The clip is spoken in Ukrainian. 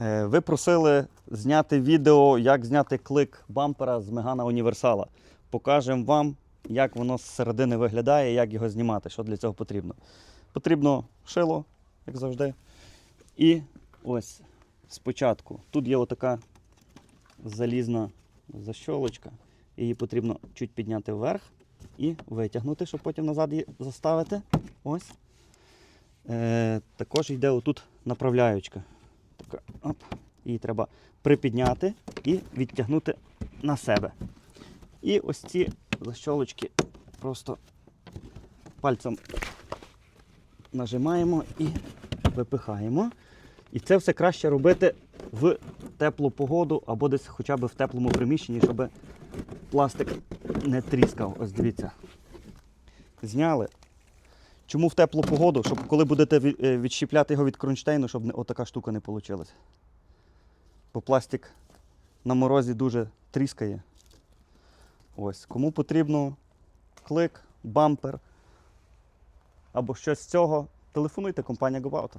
Е, Ви просили зняти відео, як зняти клик бампера з Мегана Універсала. Покажемо вам, як воно з середини виглядає, як його знімати, що для цього потрібно. Потрібно шило, як завжди. І ось спочатку. Тут є отака залізна защолочка. Її потрібно чуть підняти вверх і витягнути, щоб потім назад її заставити. Ось. Е, також йде отут направляючка. Оп. Її треба припідняти і відтягнути на себе. І ось ці защолочки просто пальцем нажимаємо і випихаємо. І це все краще робити в теплу погоду або десь хоча б в теплому приміщенні, щоб пластик не тріскав. Ось дивіться. Зняли. Чому в теплу погоду? Щоб коли будете е, відщіпляти його від кронштейну, щоб отака штука не вийшла. Бо пластик на морозі дуже тріскає. Ось. Кому потрібно клик, бампер або щось з цього, телефонуйте компанія GoAuto.